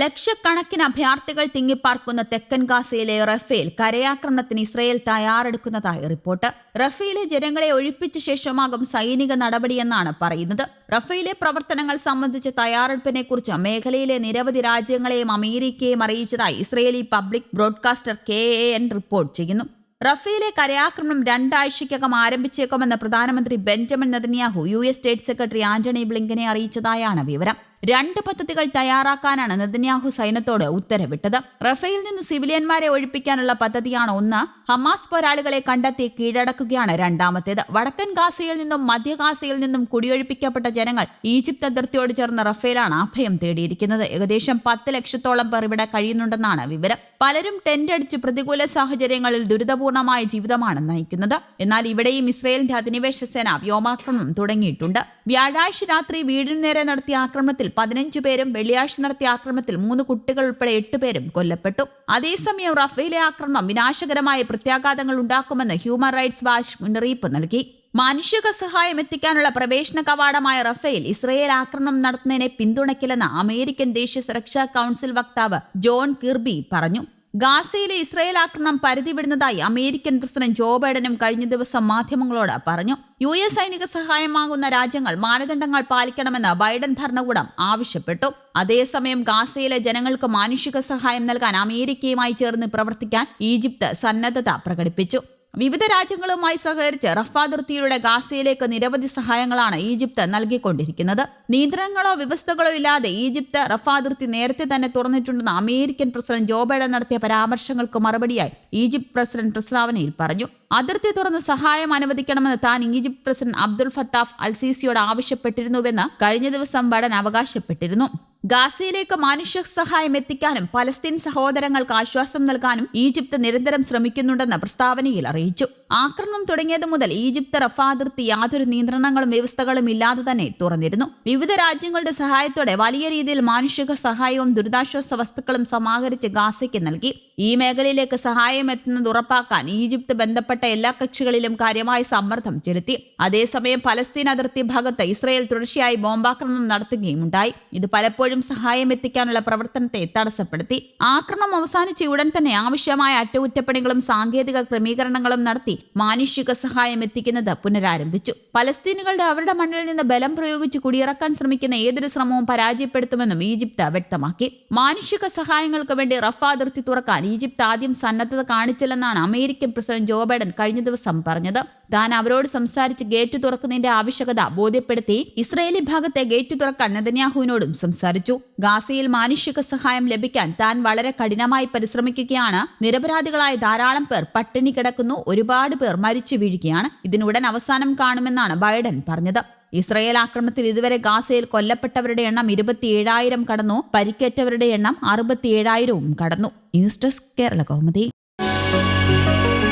ലക്ഷക്കണക്കിന് അഭയാർത്ഥികൾ തിങ്ങിപ്പാർക്കുന്ന തെക്കൻ ഗാസയിലെ റഫേൽ കരയാക്രമണത്തിന് ഇസ്രയേൽ തയ്യാറെടുക്കുന്നതായി റിപ്പോർട്ട്. റഫേലെ ജനങ്ങളെ ഒഴിപ്പിച്ച ശേഷമാകും സൈനിക നടപടിയെന്നാണ് പറയുന്നത്. റഫേലെ പ്രവർത്തനങ്ങൾ സംബന്ധിച്ച തയ്യാറെടുപ്പിനെക്കുറിച്ച് മേഖലയിലെ നിരവധി രാജ്യങ്ങളെയും അമേരിക്കയെയും അറിയിച്ചതായി Israeli public broadcaster K A N report ചെയ്യുന്നു. റഫേലെ കരയാക്രമണം രണ്ടാഴ്ചയ്ക്കകം ആരംഭിച്ചേക്കുമെന്ന് പ്രധാനമന്ത്രി Benjamin Netanyahu U S state secretary Antony ബ്ലിങ്കനെ അറിയിച്ചതായാണ് വിവരം. രണ്ട് പദ്ധതികൾ തയ്യാറാക്കാനാണ് നെതന്യാഹു സൈന്യത്തോട് ഉത്തരവിട്ടത്. റഫേൽ നിന്ന് സിവിലിയന്മാരെ ഒഴിപ്പിക്കാനുള്ള പദ്ധതിയാണ് ഒന്ന്. ഹമാസ് പോരാളികളെ കണ്ടെത്തി കീഴടക്കുകയാണ് രണ്ടാമത്തേത്. വടക്കൻ ഗാസയിൽ നിന്നും മധ്യ ഗാസയിൽ നിന്നും കുടിയൊഴിപ്പിക്കപ്പെട്ട ജനങ്ങൾ ഈജിപ്ത് അതിർത്തിയോട് ചേർന്ന റഫേലാണ് അഭയം തേടിയിരിക്കുന്നത്. ഏകദേശം പത്ത് ലക്ഷത്തോളം പേർ ഇവിടെ കഴിയുന്നുണ്ടെന്നാണ് വിവരം. പലരും ടെന്റ് അടിച്ച് പ്രതികൂല സാഹചര്യങ്ങളിൽ ദുരിതപൂർണമായ ജീവിതമാണ് നയിക്കുന്നത്. എന്നാൽ ഇവിടെയും ഇസ്രയേലിന്റെ അധിനിവേശ സേന വ്യോമാക്രമണം തുടങ്ങിയിട്ടുണ്ട്. വ്യാഴാഴ്ച രാത്രി വീടിന് നേരെ നടത്തിയ ആക്രമണത്തിൽ പതിനഞ്ച് പേരും വെള്ളിയാഴ്ച നടത്തിയ ആക്രമണത്തിൽ മൂന്ന് കുട്ടികൾ ഉൾപ്പെടെ എട്ട് പേരും കൊല്ലപ്പെട്ടു. അതേസമയം റഫേലെ ആക്രമണം വിനാശകരമായ പ്രത്യാഘാതങ്ങൾ ഉണ്ടാക്കുമെന്ന് ഹ്യൂമൻ റൈറ്റ്സ് വാച്ച് മുന്നറിയിപ്പ് നൽകി. മാനുഷിക സഹായം എത്തിക്കാനുള്ള പ്രവേശന കവാടമായ റഫേൽ ഇസ്രയേൽ ആക്രമണം നടത്തുന്നതിനെ പിന്തുണയ്ക്കില്ലെന്ന് അമേരിക്കൻ ദേശീയ സുരക്ഷാ കൌൺസിൽ വക്താവ് ജോൺ കിർബി പറഞ്ഞു. ഗാസയിലെ ഇസ്രായേൽ ആക്രമണം പരിധിവിടുന്നതായി അമേരിക്കൻ പ്രസിഡന്റ് ജോ ബൈഡനും കഴിഞ്ഞ ദിവസം മാധ്യമങ്ങളോട് പറഞ്ഞു. യു എസ് സൈനിക സഹായം വാങ്ങുന്ന രാജ്യങ്ങൾ മാനദണ്ഡങ്ങൾ പാലിക്കണമെന്ന് ബൈഡൻ ഭരണകൂടം ആവശ്യപ്പെട്ടു. അതേസമയം ഗാസയിലെ ജനങ്ങൾക്ക് മാനുഷിക സഹായം നൽകാൻ അമേരിക്കയുമായി ചേർന്ന് പ്രവർത്തിക്കാൻ ഈജിപ്ത് സന്നദ്ധത പ്രകടിപ്പിച്ചു. വിവിധ രാജ്യങ്ങളുമായി സഹകരിച്ച് റഫ അതിർത്തിയിലൂടെ ഗാസയിലേക്ക് നിരവധി സഹായങ്ങളാണ് ഈജിപ്ത് നൽകിക്കൊണ്ടിരിക്കുന്നത്. നിയന്ത്രണങ്ങളോ വ്യവസ്ഥകളോ ഇല്ലാതെ ഈജിപ്ത് റഫ അതിർത്തി നേരത്തെ തന്നെ തുറന്നിട്ടുണ്ടെന്ന് അമേരിക്കൻ പ്രസിഡന്റ് ജോ ബൈഡൻ നടത്തിയ പരാമർശങ്ങൾക്ക് മറുപടിയായി. ഈജിപ്ത് പ്രസിഡന്റ് പ്രസ്താവനയിൽ പറഞ്ഞു. അതിർത്തി തുറന്ന് സഹായം അനുവദിക്കണമെന്ന് താൻ ഈജിപ്ത് പ്രസിഡന്റ് അബ്ദുൾ ഫത്താഫ് അൽസീസിയോട് ആവശ്യപ്പെട്ടിരുന്നുവെന്ന് കഴിഞ്ഞ ദിവസം ബൈഡൻ അവകാശപ്പെട്ടിരുന്നു. ഗാസയിലേക്ക് മാനുഷ്യ സഹായം എത്തിക്കാനും പലസ്തീൻ സഹോദരങ്ങൾക്ക് ആശ്വാസം നൽകാനും ഈജിപ്ത് നിരന്തരം ശ്രമിക്കുന്നുണ്ടെന്ന് പ്രസ്താവനയിൽ അറിയിച്ചു. ആക്രമണം തുടങ്ങിയത് മുതൽ ഈജിപ്ത് റഫ അതിർത്തി യാതൊരു നിയന്ത്രണങ്ങളും വ്യവസ്ഥകളും ഇല്ലാതെ തന്നെ തുറന്നിരുന്നു. വിവിധ രാജ്യങ്ങളുടെ സഹായത്തോടെ വലിയ രീതിയിൽ മാനുഷിക സഹായവും ദുരിതാശ്വാസ വസ്തുക്കളും സമാഹരിച്ച് ഗാസയ്ക്ക് നൽകി. ഈ മേഖലയിലേക്ക് സഹായം എത്തുന്നത് ഉറപ്പാക്കാൻ ഈജിപ്ത് ബന്ധപ്പെട്ട എല്ലാ കക്ഷികളിലും കാര്യമായ സമ്മർദ്ദം ചെലുത്തി. അതേസമയം പലസ്തീൻ അതിർത്തി ഭാഗത്ത് ഇസ്രയേൽ തുടർച്ചയായി ബോംബാക്രമണം നടത്തുകയുമുണ്ടായി. ഇത് പലപ്പോഴും സഹായം എത്തിക്കാനുള്ള പ്രവർത്തനത്തെ തടസ്സപ്പെടുത്തി. ആക്രമണം അവസാനിച്ച ഉടൻ തന്നെ ആവശ്യമായ അറ്റകുറ്റപ്പണികളും സാങ്കേതിക ക്രമീകരണങ്ങളും നടത്തി മാനുഷിക സഹായം എത്തിക്കുന്നത് പുനരാരംഭിച്ചു. പലസ്തീനുകളുടെ അവരുടെ മണ്ണിൽ നിന്ന് ബലം പ്രയോഗിച്ച് കുടിയിറക്കാൻ ശ്രമിക്കുന്ന ഏതൊരു ശ്രമവും പരാജയപ്പെടുത്തുമെന്നും ഈജിപ്ത് വ്യക്തമാക്കി. മാനുഷിക സഹായങ്ങൾക്ക് വേണ്ടി റഫ അതിർത്തി തുറക്കാൻ ഈജിപ്ത് ആദ്യം സന്നദ്ധത കാണിച്ചില്ലെന്നാണ് അമേരിക്കൻ പ്രസിഡന്റ് ജോ ബൈഡൻ കഴിഞ്ഞ ദിവസം പറഞ്ഞത്. താൻ അവരോട് സംസാരിച്ച് ഗേറ്റ് തുറക്കുന്നതിന്റെ ആവശ്യകത ബോധ്യപ്പെടുത്തി ഇസ്രയേലി ഭാഗത്തെ ഗേറ്റ് തുറക്കാൻ നെതന്യാഹുവിനോടും സംസാരിച്ചു. ഗാസയിൽ മാനുഷിക സഹായം ലഭിക്കാൻ താൻ വളരെ കഠിനമായി പരിശ്രമിക്കുകയാണ്. നിരപരാധികളായ ധാരാളം പേർ പട്ടിണി കിടക്കുന്നു. ഒരുപാട് പേർ മരിച്ചു വീഴുകയാണ്. ഇതിനുടൻ അവസാനം കാണുമെന്നാണ് ബൈഡൻ പറഞ്ഞത്. ഇസ്രയേൽ ആക്രമണത്തിൽ ഇതുവരെ ഗാസയിൽ കൊല്ലപ്പെട്ടവരുടെ എണ്ണം ഇരുപത്തിയേഴായിരം കടന്നു. പരിക്കേറ്റവരുടെ എണ്ണം അറുപത്തിയേഴായിരവും കടന്നു. News desk Kerala Kaumudi. you